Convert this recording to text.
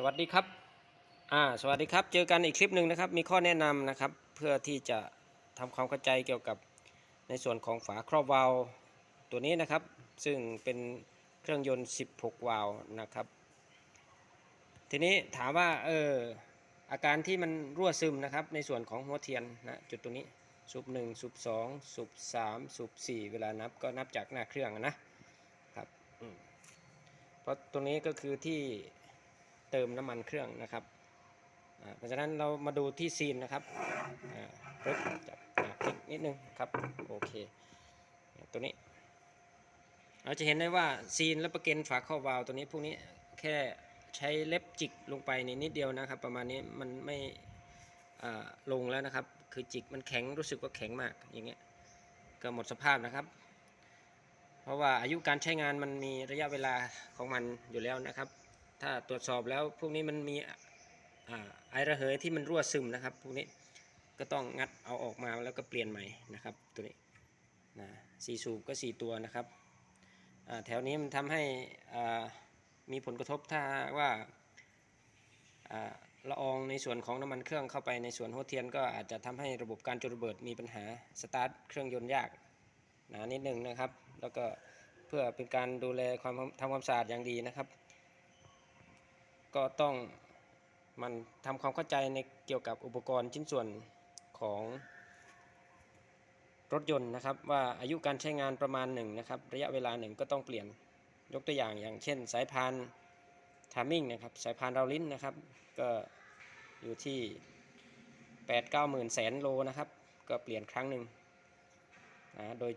สวัสดีครับ อ่า สวัสดีครับ เจอกันอีกคลิปหนึ่งนะครับ มีข้อแนะนำนะครับ เพื่อที่จะทำความเข้าใจเกี่ยวกับในส่วนของฝาครอบวาล์วตัวนี้นะครับ ซึ่งเป็นเครื่องยนต์ 16 วาล์วนะครับ ทีนี้ถามว่าเอออาการที่มันรั่วซึมนะครับ ในส่วนของหัวเทียนนะจุดตรงนี้สูบ1สูบ2สูบ3สูบ4เวลานับก็นับจากหน้าเครื่องนะครับเพราะตรงนี้ก็คือที่ เติมน้ำมันเครื่องนะครับเพราะฉะนั้นเรามาดูที่ซีนนะครับปึ๊บจับคลิกนิดนึงครับโอเคตัวนี้ เราจะเห็นได้ว่าซีนและประเกันฝาข้าวาล์วตัวนี้พวกนี้แค่ใช้เล็บจิกลงไปในนิดเดียวนะครับ ประมาณนี้มันไม่ลงแล้วนะครับ คือจิกมันแข็งรู้สึกว่าแข็งมากอย่างเงี้ยก็หมดสภาพนะครับ เพราะว่าอายุการใช้งานมันมีระยะเวลาของมันอยู่แล้วนะครับ ถ้าตรวจสอบแล้วพวกนี้มันมีไอระเหยที่มันรั่วซึมนะครับ พวกนี้ก็ต้องงัดเอาออกมาแล้วก็เปลี่ยนใหม่นะครับ ตัวนี้นะสี่สูบก็สี่ตัวนะครับแถวนี้มันทำให้มีผลกระทบถ้าว่าอ่าละอองในส่วนของน้ำมันเครื่องเข้าไปในส่วนหัวเทียนก็อาจจะทำให้ระบบการจุดระเบิดมีปัญหาสตาร์ทเครื่องยนต์ยากหนานิดนึงนะครับ แล้วก็เพื่อเป็นการดูแลความทำความสะอาดอย่างดีนะครับ ก็ต้องมันทำความเข้าใจในเกี่ยวกับอุปกรณ์ชิ้นส่วนของรถยนต์นะครับ ว่าอายุการใช้งานประมาณหนึ่งนะครับ ระยะเวลาหนึ่งก็ต้องเปลี่ยนยกตัวอย่างอย่างเช่น สายพานทามิ่งนะครับ สายพานเราลิ้นนะครับ ก็อยู่ที่8 9 0 0 0 0แสนโลนะครับ ก็เปลี่ยนครั้งหนึ่งนะโดย